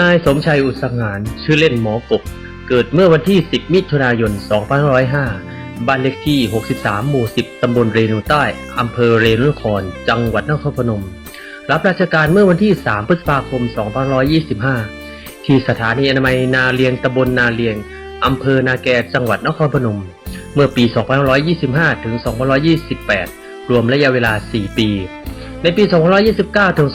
นายสมชัยอุตสงารชื่อเล่นหมอกบ เกิดเมื่อวันที่ 10 มิถุนายน 2505 บ้านเลขที่ 63 หมู่ 10 ตำบลเรนูใต้ อำเภอเรนูนคร จังหวัดนครพนม รับราชการเมื่อวันที่ 3 พฤษภาคม 2525 ที่สถานีอนามัยนาเลียงตำบลนาเลียง อำเภอนาแกจังหวัดนครพนม เมื่อปี 2525 ถึง 2528 รวมระยะเวลา 4 ปี ในปี 2529 ถึง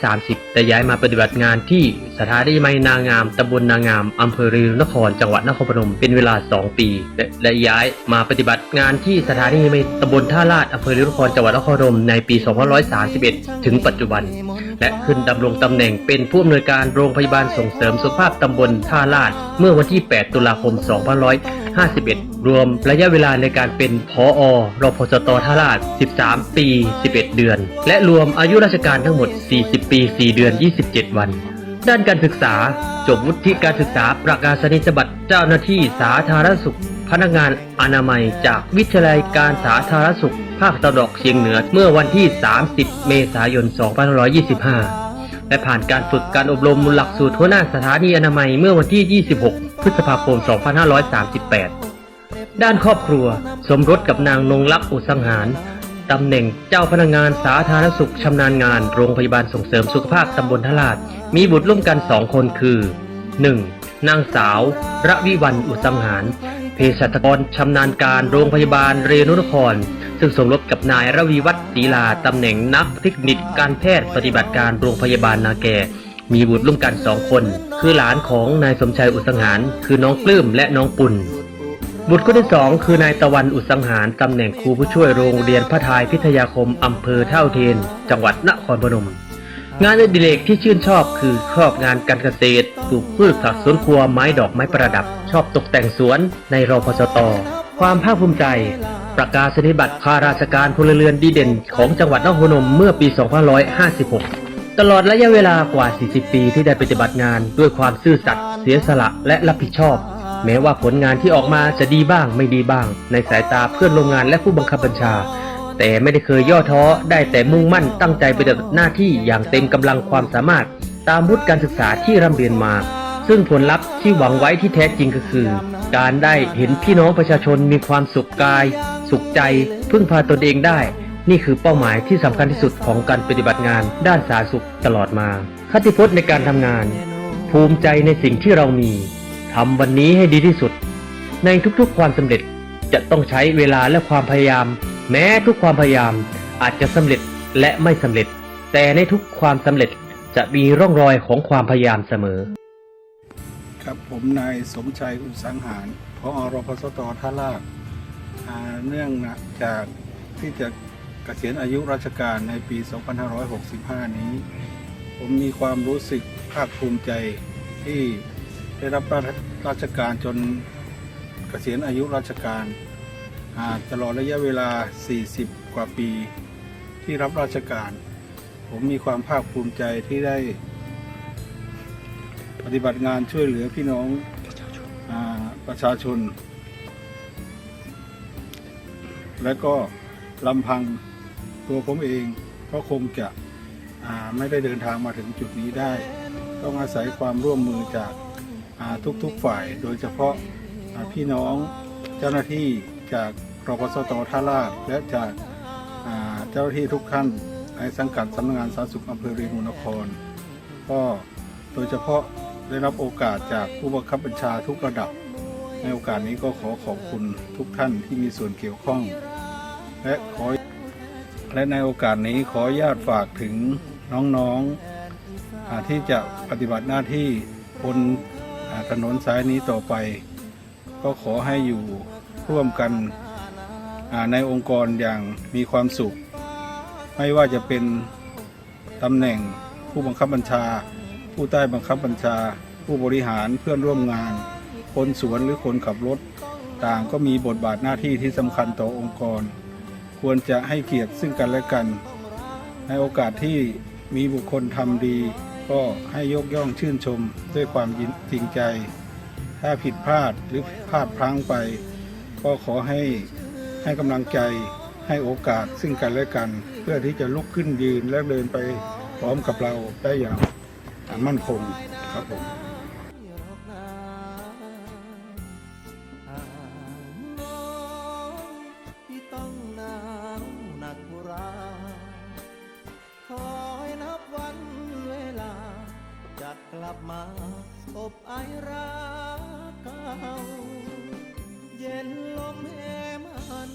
2530 ได้ย้ายมาปฏิบัติงานที่สถานีไมนางาม ตำบลนางาม อำเภอรนูนคร จังหวัดนครพนมเป็นเวลา 2 ปี และย้ายมาปฏิบัติงานที่สถานีไมตำบลท่าลาด อำเภอรนูนคร จังหวัดนครพนมในปี 2531 ถึงปัจจุบัน และขึ้นดำรงตำแหน่งเป็นผู้อำนวยการโรงพยาบาลส่งเสริมสุขภาพตำบลท่าลาด เมื่อวันที่ 8 ตุลาคม 2551 รวมระยะเวลาในการเป็นพออรพสตท่าลาด13 ปี 11 เดือน และรวมอายุราชการทั้งหมด 40 ปี 4 เดือน 27 วัน ด้านการศึกษา จบวุฒิการศึกษาประกาศนียบัตรเจ้าหน้าที่สาธารณสุข พนักงานอนามัยจากวิทยาลัยการสาธารณสุข ภาคตะวันออกเฉียงเหนือเมื่อวันที่ 30 เมษายน 2525 และผ่านการฝึกการอบรมหลักสูตรหัวหน้าสถานีอนามัยเมื่อวันที่ 26 พฤษภาคม 2538 ด้านครอบครัวสมรสกับนางนงลักษณ์อุสังหารตำแหน่งเจ้าพนักงานสาธารณสุขชำนาญงานโรงพยาบาลส่งเสริมสุขภาพตำบลทลาด มีบุตรร่วมกันสองคนคือ 1. นางสาว ระวิวันอุสังหารเภสัชกรชำนาญการโรงพยาบาลเรนุนคร ซึ่งสมรสกับนายระวีวัฒน์ศรีลาตำแหน่งนักเทคนิคการแพทย์ปฏิบัติการโรงพยาบาลนาแก มีบุตรร่วมกันสองคน คือหลานของนายสมชัยอุสังหาร คือน้องปลื้มและน้องปุ่น บุตรคนที่สองคือนายตะวันอุสังหารตำแหน่งครูผู้ช่วยโรงเรียนพระทายพิทยาคมอำเภอเท่าเทน จังหวัดนครพนมงานอดิเรกที่ชื่นชอบคือชอบงานการเกษตรปลูกพืชผักสวนครัวไม้ดอกไม้ประดับ ชอบตกแต่งสวนในรพสตความภาคภูมิใจ ประกาศนียบัตรข้าราชการพลเรือนดีเด่นของจังหวัดนครพนมเมื่อปี 2556 ตลอดระยะเวลากว่า 40 ปีที่ได้ปฏิบัติงานด้วยความซื่อสัตย์เสียสละและรับผิดชอบ แม้ว่าผลงานที่ออกมาจะดีบ้างไม่ดีบ้าง ในสายตาเพื่อนร่วมงานและผู้บังคับบัญชา แต่ไม่ได้เคยย่อท้อได้แต่มุ่งมั่นตั้งใจปฏิบัติหน้าที่อย่างเต็มกำลังความสามารถ ตามวุฒิการศึกษาที่ร่ำเรียนมา ซึ่งผลลัพธ์ที่หวังไว้ที่แท้จริงก็คือ การได้เห็นพี่น้องประชาชนมีความสุขกาย สุขใจ พึ่งพาตนเองได้ นี่คือเป้าหมายที่สำคัญที่สุดของการปฏิบัติงานด้านสาธารณสุขตลอดมา คติพจน์ในการทำงาน ภูมิใจในสิ่งที่เรามีทำวันนี้ให้ดีที่สุด ในทุกๆความสำเร็จจะต้องใช้เวลาและความพยายาม แม้ทุกความพยายามอาจจะสำเร็จและไม่สำเร็จ แต่ในทุกความสำเร็จจะมีร่องรอยของความพยายามเสมอ ครับผมนายสมชัยอุสังหารพอรพสตท่าลาดอ่า เนื่องจากที่จะเกษียณอายุราชการในปี 2565 นี้ ผมมีความรู้สึกภาคภูมิใจที่ได้รับราชการจนเกษียณอายุราชการตลอดระยะเวลา 40 กว่าปีที่รับราชการ ผมมีความภาคภูมิใจที่ได้ ปฏิบัติงานช่วยเหลือพี่น้องอาประชาชน และก็ลำพังตัวผมเองก็คงจะไม่ได้เดินทางมาถึงจุดนี้ได้ ต้องอาศัยความร่วมมือจากาทุกๆฝ่าย โดยเฉพาะาพี่น้องเจ้าหน้าที่จากรพสตท่าลาดและจากาเจ้าหน้าที่ทุกท่านในสังกัดสำนักงานสาธารณสุขอำเภอเรนูนคร ก็โดยเฉพาะได้รับโอกาสจากผู้บังคับบัญชาทุกระดับ ในโอกาสนี้ก็ขอขอบคุณทุกท่านที่มีส่วนเกี่ยวข้อง และขอและในโอกาสนี้ขอญาตฝากถึงน้องๆที่จะปฏิบัติหน้าที่บนถนนสายนี้ต่อไป ก็ขอให้อยู่ร่วมกันในองค์กรอย่างมีความสุข ไม่ว่าจะเป็นตำแหน่งผู้บังคับบัญชา ผู้ใต้บังคับบัญชา ผู้บริหารเพื่อนร่วมงาน คนสวนหรือคนขับรถ ต่างก็มีบทบาทหน้าที่ที่สำคัญต่อองค์กร ควรจะให้เกียรติซึ่งกันและกัน ในโอกาสที่มีบุคคลทำดี ก็ให้ยกย่องชื่นชมด้วยความยินจริงใจ ถ้าผิดพลาดหรือพลาดพลั้งไป ก็ขอให้ให้กำลังใจให้โอกาสซึ่งกันและกัน เพื่อที่จะลุกขึ้นยืนและเดินไปพร้อมกับเราได้อย่างมั่นคงครับผม ลับมาอบไอรักเก่าเย็นลมแหมัน